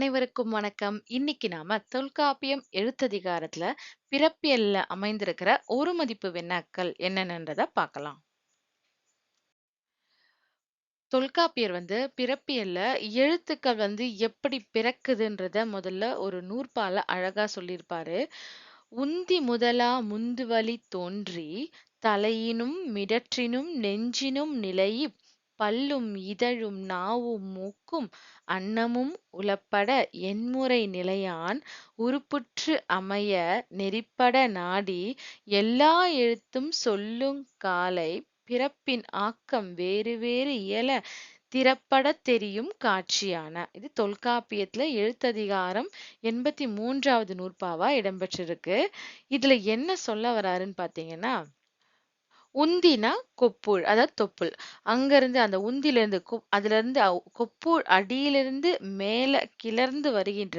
அனைவருக்கும் வணக்கம். இன்னைக்கு நாம தொல்காப்பியம் எழுத்ததிகாரத்துல பிறப்பியல்ல அமைந்திருக்கிற ஒரு மதிப்பு வினாக்கள் என்னென்னன்றத பார்க்கலாம். தொல்காப்பியர் வந்து பிறப்பியல்ல எழுத்துக்கள் வந்து எப்படி பிறக்குதுன்றத முதல்ல ஒரு நூற்பால அழகா சொல்லியிருப்பாரு. உந்தி முதலா முந்துவலி தோன்றி தலையினும் மிடற்றினும் நெஞ்சினும் நிலையிப் பல்லும் இதழும் நாவும் மூக்கும் அன்னமும் உளப்பட எண்முறை நிலையான் உருப்புற்று அமைய நெறிப்பட நாடி எல்லா எழுத்தும் சொல்லுங் காலைப் பிறப்பின் ஆக்கம் வேறு வேறு இயல திறப்படத் தெரியும் காட்சியான. இது தொல்காப்பியத்துல எழுத்ததிகாரம் எண்பத்தி மூன்றாவது நூற்பாவா இடம்பெற்றிருக்கு. இதுல என்ன சொல்ல வராருன்னு பார்த்தீங்கன்னா, உந்தினா கொப்புள் அதாவது தொப்புள். அங்கிருந்து அந்த உந்திலிருந்து கொ அதிலிருந்து அவ் கொப்புள் அடியிலிருந்து மேல கிளர்ந்து வருகின்ற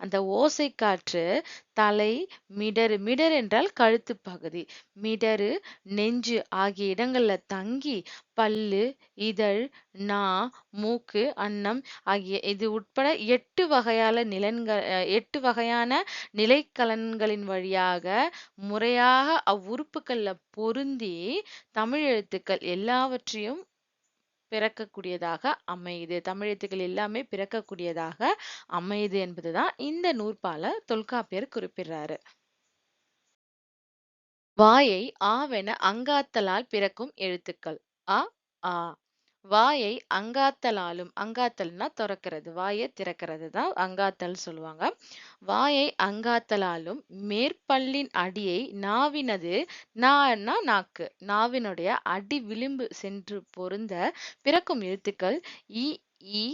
அந்த ஓசை காற்று தலை, மிடரு மிடர் என்றால் கழுத்து பகுதி. மிடரு நெஞ்சு ஆகிய இடங்கள்ல தங்கி பல்லு, இதழ், நா, மூக்கு, அன்னம் ஆகிய இது உட்பட எட்டு வகையான நிலன்கள் எட்டு வகையான நிலைக்கலன்களின் வழியாக முறையாக அவ்வுறுப்புக்கள்ல பொருந்தி தமிழ் எழுத்துக்கள் எல்லாவற்றையும் பிறக்கக்கூடியதாக அமையுது. தமிழெழுத்துக்கள் எல்லாமே பிறக்கக்கூடியதாக அமையுது என்பதுதான் இந்த நூற்பால தொல்காப்பியர் குறிப்பிடுறாரு. வாயை ஆவென அங்காத்தலால் பிறக்கும் எழுத்துக்கள். அ, ஆ. வாயை அங்காத்தலாலும் அங்காத்தல்னா திறக்கிறது வாயை திறக்கிறது தான் அங்காத்தல் சொல்லுவாங்க. வாயை அங்காத்தலாலும் மேற்பல்லின் அடியை நாவினது நான்னா நாக்கு. நாவினுடைய அடி விளிம்பு சென்று பொருந்த பிறக்கும் எழுத்துக்கள் இ, ஈ,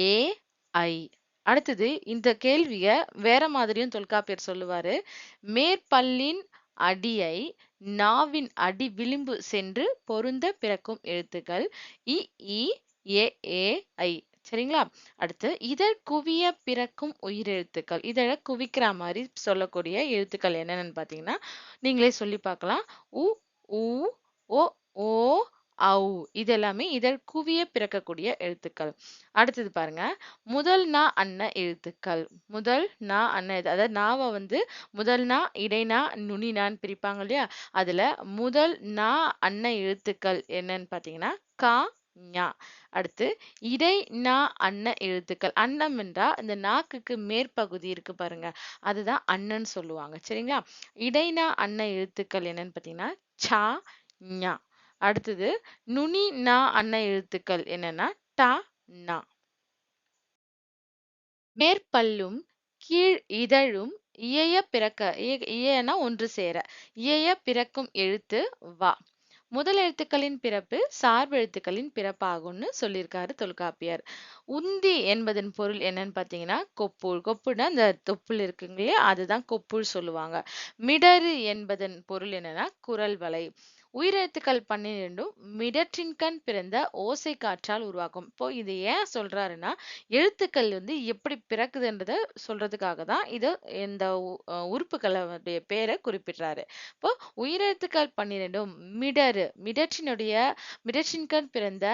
ஏ, ஐ. அடுத்தது இந்த கேள்விய வேற மாதிரியும் தொல்காப்பியர் சொல்லுவாரு. மேற்பல்லின் அடியை நாவின் அடி விளிம்பு சென்று பொருந்த பிறக்கும் எழுத்துக்கள் இ, இ ஏ ஏ, ஐ. சரிங்களா? அடுத்து இதழ் குவிய பிறக்கும் உயிரெழுத்துக்கள். இதழ குவிக்கிற மாதிரி சொல்லக்கூடிய எழுத்துக்கள் என்னென்னு பார்த்தீங்கன்னா, நீங்களே சொல்லி பார்க்கலாம். உ, ஊ, ஓ ஓ, ஔ. இது எல்லாமே இதழ் குவிய பிறக்கக்கூடிய எழுத்துக்கள். அடுத்தது பாருங்க. முதல் நா அன்ன எழுத்துக்கள். முதல் நா அன்ன அதாவது நாவை வந்து முதல் நா, இடைநா, நுனினான்னு பிரிப்பாங்க இல்லையா? அதுல முதல் நா அன்ன எழுத்துக்கள் என்னன்னு பார்த்தீங்கன்னா, கா, ஞா அடுத்து இடை நா அன்ன எழுத்துக்கள். அன்னம் என்றா இந்த நாக்குக்கு மேற்பகுதி இருக்கு பாருங்க. அதுதான் அண்ணன் சொல்லுவாங்க. சரிங்களா? இடைநா அன்ன எழுத்துக்கள் என்னன்னு பார்த்தீங்கன்னா, சா ஞா அடுத்தது நுனி நா அன்ன எழுத்துக்கள் என்னன்னா, ட, நா மேற்பல்லும் கீழ் இதழும் இயைய பிறக்க இயனா ஒன்று சேர. இயைய பிறக்கும் எழுத்து வா முதல் எழுத்துக்களின் பிறப்பு சார்பு எழுத்துக்களின் பிறப்பாகும்னு சொல்லியிருக்காரு தொல்காப்பியர். உந்தி என்பதன் பொருள் என்னன்னு பார்த்தீங்கன்னா, கொப்புள். கொப்புனா இந்த தொப்புள் இருக்குங்களே அதுதான் கொப்புள் சொல்லுவாங்க. மிடரு என்பதன் பொருள் என்னன்னா, குரல் வலை உயிரெழுத்துக்கள் 12ம் மிடற்றின்கண் பிறந்த ஓசை காற்றால் உருவாகும். இப்போ இது ஏன் சொல்றாருன்னா, எழுத்துக்கள் வந்து எப்படி பிறக்குதுன்றத சொல்றதுக்காக தான் இது இந்த உ உறுப்புகளுடைய பேரை குறிப்பிடுறாரு. இப்போ உயிரெழுத்துக்கள் 12ம் மிடறு மிடற்றினுடைய மிடற்றின்கண் பிறந்த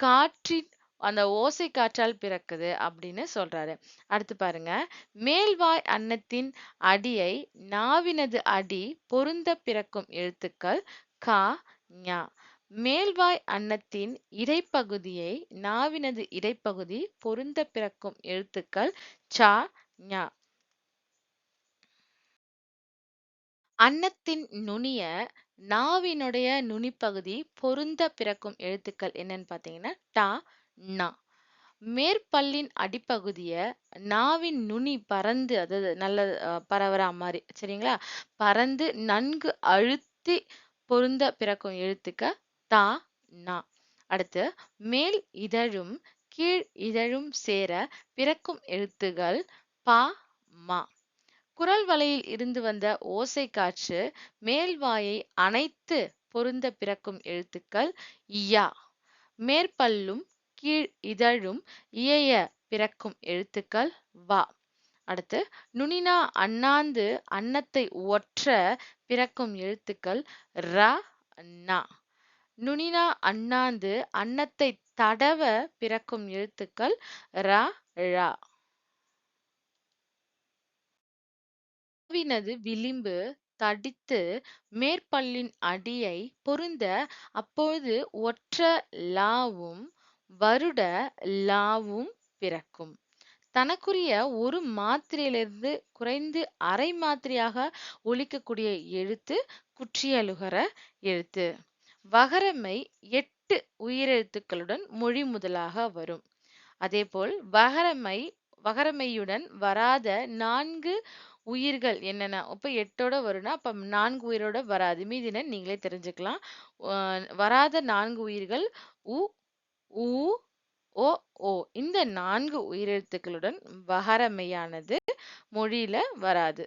காற்றின் அந்த ஓசை காற்றால் பிறக்குது அப்படின்னு சொல்றாரு. அடுத்து பாருங்க. மேல்வாய் அன்னத்தின் அடியை நாவினது அடி பொருந்த பிறக்கும் எழுத்துக்கள் கா ஞா மேல்வாய் அன்னத்தின் இடைப்பகுதியை நாவினது இடைப்பகுதி பொருந்த பிறக்கும் எழுத்துக்கள் சா ஞா அன்னத்தின் நுனிய நாவினுடைய நுனிப்பகுதி பொருந்த பிறக்கும் எழுத்துக்கள் என்னன்னு பார்த்தீங்கன்னா, ட, ந. மேற்பல்லின் அடிப்பகுதிய நாவின் நுனி பறந்து அதாவது நல்ல பரவரா மாதிரி சரிங்களா? பறந்து நன்கு அழுத்தி பொருந்த பிறக்கும் எழுத்துக்கள் தா நா. அடுத்து மேல் இதழும் கீழ் இதழும் சேர பிறக்கும் எழுத்துகள் பா மா. குரல் வலையில் இருந்து வந்த ஓசை காற்று மேல்வாயை அனைத்து பொருந்த பிறக்கும் எழுத்துக்கள் இயா மேற்பல்லும் கீழ் இதழும் இயைய பிறக்கும் எழுத்துக்கள் வா. அடுத்து நுனினா அண்ணாந்து அன்னத்தை ஒற்ற பிறக்கும் எழுத்துக்கள் ர, ந. நுனினா அண்ணாந்து அன்னத்தை தடவ பிறக்கும் எழுத்துக்கள் ர ழா வினது விளிம்பு தடித்து மேற்பல்லின் அடியை பொருந்த அப்பொழுது ஒற்ற லாவும் வருட லாவும் பிறக்கும் தனக்குரிய ஒரு மாத்திரையிலிருந்து குறைந்து அரை மாத்திரையாக ஒழிக்கக்கூடிய எழுத்து குற்றியலுகர எழுத்து. வகரமை எட்டு உயிரெழுத்துக்களுடன் மொழி முதலாக வரும். அதேபோல் வகரமை வகரமையுடன் வராத நான்கு உயிர்கள் என்னென்ன? அப்ப எட்டோட வரும்னா அப்ப நான்கு உயிரோட வராது. மீதின நீங்களே தெரிஞ்சுக்கலாம். அஹ் வராத நான்கு உயிர்கள் உ ஊ ஓ ஓ இந்த நான்கு உயிரெழுத்துக்களுடன் வகரமையானது மொழியில வராது.